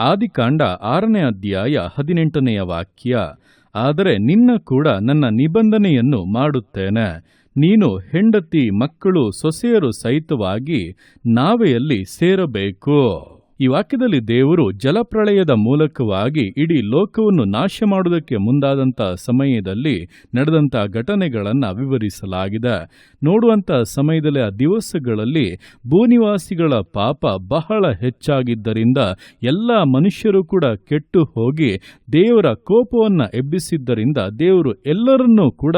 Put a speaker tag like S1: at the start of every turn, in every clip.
S1: ಆದಿಕಾಂಡ ಆರನೇ ಅಧ್ಯಾಯ ಹದಿನೆಂಟನೆಯ ವಾಕ್ಯ. ಆದರೆ ನಿನ್ನ ಕೂಡ ನನ್ನ ನಿಬಂಧನೆಯನ್ನು ಮಾಡುತ್ತೇನೆ. ನೀನು ಹೆಂಡತಿ ಮಕ್ಕಳು ಸೊಸೆಯರು ಸಹಿತವಾಗಿ ನಾವೆಯಲ್ಲಿ ಸೇರಬೇಕು. ಈ ವಾಕ್ಯದಲ್ಲಿ ದೇವರು ಜಲಪ್ರಳಯದ ಮೂಲಕವಾಗಿ ಇಡೀ ಲೋಕವನ್ನು ನಾಶ ಮಾಡುವುದಕ್ಕೆ ಮುಂದಾದಂಥ ಸಮಯದಲ್ಲಿ ನಡೆದಂಥ ಘಟನೆಗಳನ್ನು ವಿವರಿಸಲಾಗಿದೆ. ನೋಡುವಂಥ ಸಮಯದಲ್ಲಿ ಆ ದಿವಸಗಳಲ್ಲಿ ಭೂನಿವಾಸಿಗಳ ಪಾಪ ಬಹಳ ಹೆಚ್ಚಾಗಿದ್ದರಿಂದ ಎಲ್ಲ ಮನುಷ್ಯರು ಕೂಡ ಕೆಟ್ಟು ಹೋಗಿ ದೇವರ ಕೋಪವನ್ನು ಎಬ್ಬಿಸಿದ್ದರಿಂದ ದೇವರು ಎಲ್ಲರನ್ನೂ ಕೂಡ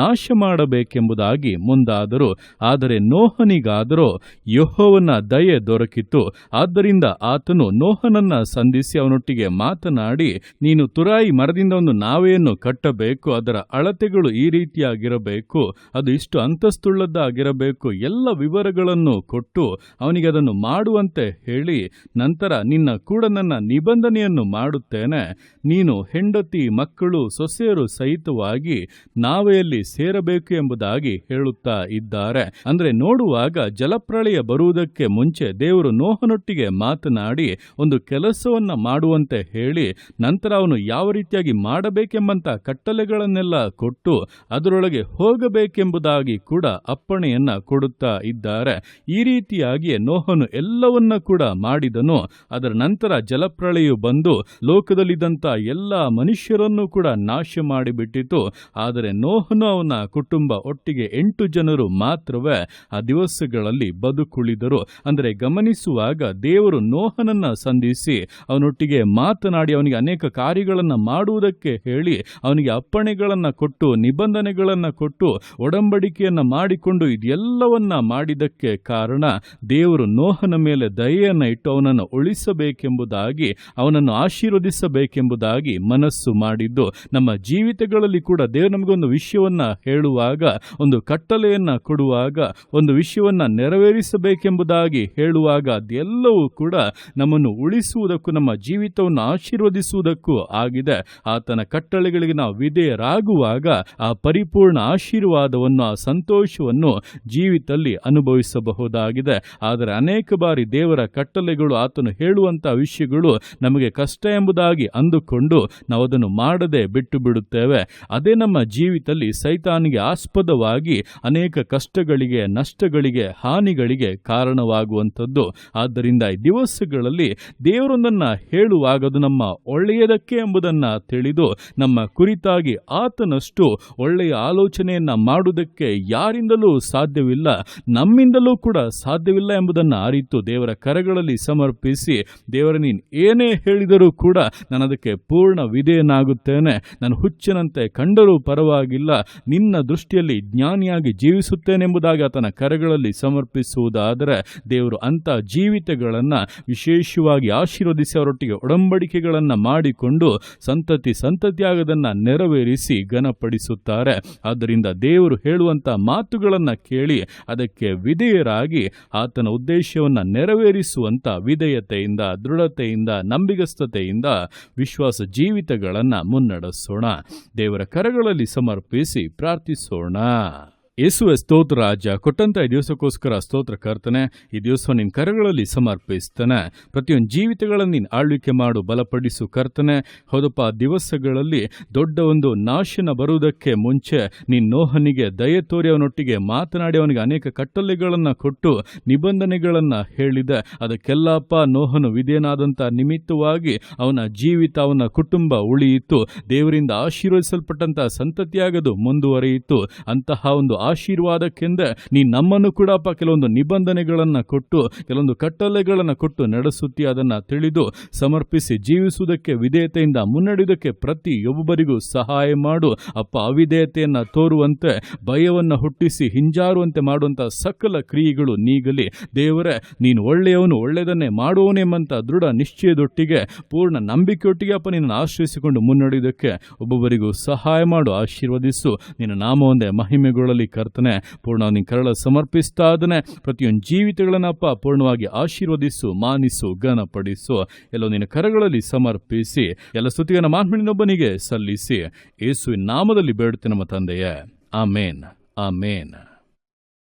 S1: ನಾಶ ಮಾಡಬೇಕೆಂಬುದಾಗಿ ಮುಂದಾದರು. ಆದರೆ ನೋಹನಿಗಾದರೂ ಯಹೋವನ ದಯೆ ದೊರಕಿತು. ಆದ್ದರಿಂದ ಆತನು ನೋಹನನ್ನ ಸಂಧಿಸಿ ಅವನೊಟ್ಟಿಗೆ ಮಾತನಾಡಿ, ನೀನು ತುರಾಯಿ ಮರದಿಂದ ಒಂದು ನಾವೆಯನ್ನು ಕಟ್ಟಬೇಕು, ಅದರ ಅಳತೆಗಳು ಈ ರೀತಿಯಾಗಿರಬೇಕು, ಅದು ಇಷ್ಟು ಅಂತಸ್ತುಳ್ಳದ್ದಾಗಿರಬೇಕು, ಎಲ್ಲ ವಿವರಗಳನ್ನು ಕೊಟ್ಟು ಅವನಿಗೆ ಅದನ್ನು ಮಾಡುವಂತೆ ಹೇಳಿ, ನಂತರ ನಿನ್ನ ಕೂಡ ನನ್ನ ನಿಬಂಧನೆಯನ್ನು ಮಾಡುತ್ತೇನೆ. ನೀನು ಹೆಂಡತಿ, ಮಕ್ಕಳು, ಸೊಸೆಯರು ಸಹಿತವಾಗಿ ನಾವೆಯಲ್ಲಿ ಸೇರಬೇಕು ಎಂಬುದಾಗಿ ಹೇಳುತ್ತಾ ಇದ್ದಾರೆ. ಅಂದರೆ ನೋಡುವಾಗ ಜಲಪ್ರಳಯ ಬರುವುದಕ್ಕೆ ಮುಂಚೆ ದೇವರು ನೋಹನೊಟ್ಟಿಗೆ ಮಾತನಾಡಿ, ಒಂದು ಕೆಲಸವನ್ನ ಮಾಡುವಂತೆ ಹೇಳಿ, ನಂತರ ಅವನು ಯಾವ ರೀತಿಯಾಗಿ ಮಾಡಬೇಕೆಂಬಂಥ ಕಟ್ಟಲೆಗಳನ್ನೆಲ್ಲ ಕೊಟ್ಟು, ಅದರೊಳಗೆ ಹೋಗಬೇಕೆಂಬುದಾಗಿ ಕೂಡ ಅಪ್ಪಣೆಯನ್ನು ಕೊಡುತ್ತಾ ಇದ್ದಾರೆ. ಈ ರೀತಿಯಾಗಿಯೇ ನೋಹನು ಎಲ್ಲವನ್ನ ಕೂಡ ಮಾಡಿದನು. ಅದರ ನಂತರ ಜಲಪ್ರಳಯು ಬಂದು ಲೋಕದಲ್ಲಿದ್ದಂಥ ಎಲ್ಲ ಮನುಷ್ಯರನ್ನು ಕೂಡ ನಾಶ ಮಾಡಿಬಿಟ್ಟಿತು. ಆದರೆ ನೋಹನು ಅವನ ಕುಟುಂಬ ಒಟ್ಟಿಗೆ ಎಂಟು ಜನರು ಮಾತ್ರವೇ ಆ ದಿವಸಗಳಲ್ಲಿ ಬದುಕುಳಿದರು. ಅಂದರೆ ಗಮನಿಸುವಾಗ ದೇವರು ನೋಹನನ್ನ ಸಂಧಿಸಿ ಅವನೊಟ್ಟಿಗೆ ಮಾತನಾಡಿ ಅವನಿಗೆ ಅನೇಕ ಕಾರ್ಯಗಳನ್ನು ಮಾಡುವುದಕ್ಕೆ ಹೇಳಿ ಅವನಿಗೆ ಅಪ್ಪಣೆಗಳನ್ನು ಕೊಟ್ಟು, ನಿಬಂಧನೆಗಳನ್ನು ಕೊಟ್ಟು, ಒಡಂಬಡಿಕೆಯನ್ನ ಮಾಡಿಕೊಂಡು ಇದೆಲ್ಲವನ್ನ ಮಾಡಿದಕ್ಕೆ ಕಾರಣ ದೇವರು ನೋಹನ ಮೇಲೆ ದಯೆಯನ್ನು ಇಟ್ಟು ಅವನನ್ನು ಉಳಿಸಬೇಕೆಂಬುದಾಗಿ, ಅವನನ್ನು ಆಶೀರ್ವದಿಸಬೇಕೆಂಬುದಾಗಿ ಮನಸ್ಸು ಮಾಡಿದ್ದು, ನಮ್ಮ ಜೀವಿತಗಳಲ್ಲಿ ಕೂಡ ದೇವರು ನಮಗೊಂದು ವಿಷಯವನ್ನು ಹೇಳುವಾಗ, ಒಂದು ಕಟ್ಟಲೆಯನ್ನು ಕೊಡುವಾಗ, ಒಂದು ವಿಷಯವನ್ನು ನೆರವೇರಿಸಬೇಕೆಂಬುದಾಗಿ ಹೇಳುವಾಗ ಅದೆಲ್ಲವೂ ಕೂಡ ನಮ್ಮನ್ನು ಉಳಿಸುವುದಕ್ಕೂ, ನಮ್ಮ ಜೀವಿತವನ್ನು ಆಶೀರ್ವದಿಸುವುದಕ್ಕೂ ಆಗಿದೆ. ಆತನ ಕಟ್ಟಳೆಗಳಿಗೆ ನಾವು ವಿಧೇಯರಾಗುವಾಗ ಆ ಪರಿಪೂರ್ಣ ಆಶೀರ್ವಾದವನ್ನು, ಆ ಸಂತೋಷವನ್ನು ಜೀವಿತದಲ್ಲಿ ಅನುಭವಿಸಬಹುದಾಗಿದೆ. ಆದರೆ ಅನೇಕ ಬಾರಿ ದೇವರ ಕಟ್ಟಳೆಗಳು, ಆತನು ಹೇಳುವಂಥ ವಿಷಯಗಳು ನಮಗೆ ಕಷ್ಟ ಎಂಬುದಾಗಿ ಅಂದುಕೊಂಡು ನಾವು ಅದನ್ನು ಮಾಡದೆ ಬಿಟ್ಟು ಬಿಡುತ್ತೇವೆ. ಅದೇ ನಮ್ಮ ಜೀವಿತದಲ್ಲಿ ಸೈತಾನಿಗೆ ಆಸ್ಪದವಾಗಿ ಅನೇಕ ಕಷ್ಟಗಳಿಗೆ, ನಷ್ಟಗಳಿಗೆ, ಹಾನಿಗಳಿಗೆ ಕಾರಣವಾಗುವಂಥದ್ದು. ಆದ್ದರಿಂದ ಈ ದಿವಸಗಳಲ್ಲಿ ದೇವರೊಂದನ್ನು ಹೇಳುವಾಗ ಅದು ನಮ್ಮ ಒಳ್ಳೆಯದಕ್ಕೆ ಎಂಬುದನ್ನು ತಿಳಿದು ನಮ್ಮ ಕುರಿತಾಗಿ ಆತನಷ್ಟು ಒಳ್ಳೆಯ ಆಲೋಚನೆಯನ್ನು ಮಾಡುವುದಕ್ಕೆ ಯಾರಿಂದಲೂ ಸಾಧ್ಯವಿಲ್ಲ, ನಮ್ಮಿಂದಲೂ ಕೂಡ ಸಾಧ್ಯವಿಲ್ಲ ಎಂಬುದನ್ನು ಅರಿತು ದೇವರ ಕರಗಳಲ್ಲಿ ಸಮರ್ಪಿಸಿ, ದೇವರ ನೀನು ಏನೇ ಹೇಳಿದರೂ ಕೂಡ ನಾನು ಅದಕ್ಕೆ ಪೂರ್ಣ ವಿಧೇಯನಾಗುತ್ತೇನೆ, ನಾನು ಹುಚ್ಚನಂತೆ ಕಂಡರೂ ಪರವಾಗಿಲ್ಲ, ನಿನ್ನ ದೃಷ್ಟಿಯಲ್ಲಿ ಜ್ಞಾನಿಯಾಗಿ ಜೀವಿಸುತ್ತೇನೆಂಬುದಾಗಿ ಆತನ ಕರಗಳಲ್ಲಿ ಸಮರ್ಪಿಸುವುದಾದರೆ ದೇವರು ಅಂಥ ಜೀವಿತಗಳನ್ನು ವಿಶೇಷವಾಗಿ ಆಶೀರ್ವದಿಸಿ ಅವರೊಟ್ಟಿಗೆ ಒಡಂಬಡಿಕೆಗಳನ್ನು ಮಾಡಿಕೊಂಡು ಸಂತತಿ ಸಂತತಿಯಾಗದನ್ನು ನೆರವೇರಿಸಿ ಘನಪಡಿಸುತ್ತಾರೆ. ಆದ್ದರಿಂದ ದೇವರು ಹೇಳುವಂಥ ಮಾತುಗಳನ್ನು ಕೇಳಿ ಅದಕ್ಕೆ ವಿಧೇಯರಾಗಿ ಆತನ ಉದ್ದೇಶವನ್ನು ನೆರವೇರಿಸುವಂಥ ವಿಧೇಯತೆಯಿಂದ, ದೃಢತೆಯಿಂದ, ನಂಬಿಗಸ್ತತೆಯಿಂದ ವಿಶ್ವಾಸ ಜೀವಿತಗಳನ್ನು ಮುನ್ನಡೆಸೋಣ. ದೇವರ ಕರಗಳಲ್ಲಿ ಸಮರ್ಪಿಸಿ ಪ್ರಾರ್ಥಿಸೋಣ. ಯೇಸುವೆ ಸ್ತೋತ್ರ, ರಾಜ. ಕೊಟ್ಟಂತ ಈ ದಿವಸಕ್ಕೋಸ್ಕರ ಸ್ತೋತ್ರ ಕರ್ತನೆ, ಈ ದಿವಸ ನಿನ್ನ ಕರಗಳಲ್ಲಿ ಸಮರ್ಪಿಸ್ತಾನೆ. ಪ್ರತಿಯೊಂದು ಜೀವಿತಗಳನ್ನು ನೀನು ಆಳ್ವಿಕೆ ಮಾಡು, ಬಲಪಡಿಸು ಕರ್ತನೆ. ಹೌದಪ್ಪ ದಿವಸಗಳಲ್ಲಿ ದೊಡ್ಡ ಒಂದು ನಾಶನ ಬರುವುದಕ್ಕೆ ಮುಂಚೆ ನಿನ್ನ ನೋಹನಿಗೆ ದಯೆ ತೋರಿ ಅವನೊಟ್ಟಿಗೆ ಮಾತನಾಡಿ ಅವನಿಗೆ ಅನೇಕ ಕಟ್ಟಲೆಗಳನ್ನು ಕೊಟ್ಟು ನಿಬಂಧನೆಗಳನ್ನು ಹೇಳಿದೆ. ಅದಕ್ಕೆಲ್ಲಪ್ಪ, ನೋಹನು ವಿಧೇಯನಾದಂಥ ನಿಮಿತ್ತವಾಗಿ ಅವನ ಜೀವಿತ, ಅವನ ಕುಟುಂಬ ಉಳಿಯಿತು. ದೇವರಿಂದ ಆಶೀರ್ವದಿಸಲ್ಪಟ್ಟಂತಹ ಸಂತತಿಯಾಗದು ಮುಂದುವರಿಯಿತು. ಅಂತಹ ಒಂದು ಆಶೀರ್ವಾದಕ್ಕೆಂದ ನೀ ನಮ್ಮನ್ನು ಕೂಡಪ್ಪ ಕೆಲವೊಂದು ನಿಬಂಧನೆಗಳನ್ನು ಕೊಟ್ಟು, ಕೆಲವೊಂದು ಕಟ್ಟಲೆಗಳನ್ನು ಕೊಟ್ಟು ನಡೆಸುತ್ತಿ ಅದನ್ನು ತಿಳಿದು ಸಮರ್ಪಿಸಿ ಜೀವಿಸುವುದಕ್ಕೆ ವಿಧೇಯತೆಯಿಂದ ಮುನ್ನಡೆಯುವುದಕ್ಕೆ ಪ್ರತಿಯೊಬ್ಬರಿಗೂ ಸಹಾಯ ಮಾಡು. ಅಪ್ಪ, ಅವಿಧೇಯತೆಯನ್ನು ತೋರುವಂತೆ, ಭಯವನ್ನು ಹುಟ್ಟಿಸಿ ಹಿಂಜಾರುವಂತೆ ಮಾಡುವಂಥ ಸಕಲ ಕ್ರಿಯೆಗಳು ನೀಗಲಿ. ದೇವರೇ, ನೀನು ಒಳ್ಳೆಯವನು, ಒಳ್ಳೆಯದನ್ನೇ ಮಾಡುವವನೆಂಬಂಥ ದೃಢ ನಿಶ್ಚಯದೊಟ್ಟಿಗೆ, ಪೂರ್ಣ ನಂಬಿಕೆಯೊಟ್ಟಿಗೆ ಅಪ್ಪ ನಿನ್ನನ್ನು ಆಶ್ರಯಿಸಿಕೊಂಡು ಮುನ್ನಡೆಯುವುದಕ್ಕೆ ಒಬ್ಬೊಬ್ಬರಿಗೂ ಸಹಾಯ ಮಾಡು, ಆಶೀರ್ವದಿಸು. ನಿನ್ನ ನಾಮವೊಂದೇ ಮಹಿಮೆಗೊಳ್ಳಲಿ ಕರ್ತನೆ. ಪೂರ್ಣ ನಿನ್ನ ಕರಳ ಸಮರ್ಪಿಸ್ತಾ ಅದನ್ನೇ ಪ್ರತಿಯೊಂದು ಜೀವಿತಗಳನ್ನಪ್ಪ ಪೂರ್ಣವಾಗಿ ಆಶೀರ್ವದಿಸು, ಮಾನಿಸು, ಘನಪಡಿಸು. ಎಲ್ಲೋ ನಿನ್ನ ಕರಗಳಲ್ಲಿ ಸಮರ್ಪಿಸಿ. ಎಲ್ಲ ಸ್ತುತಿಯನ್ನು ಮಾನ್ಮಣಿನೊಬ್ಬನಿಗೆ ಸಲ್ಲಿಸಿ. ಯೇಸುವಿನ ನಾಮದಲ್ಲಿ ಬೇಡುತ್ತೆ ನಮ್ಮ ತಂದೆಯೇ. ಆಮೇನ್. ಆಮೇನ್.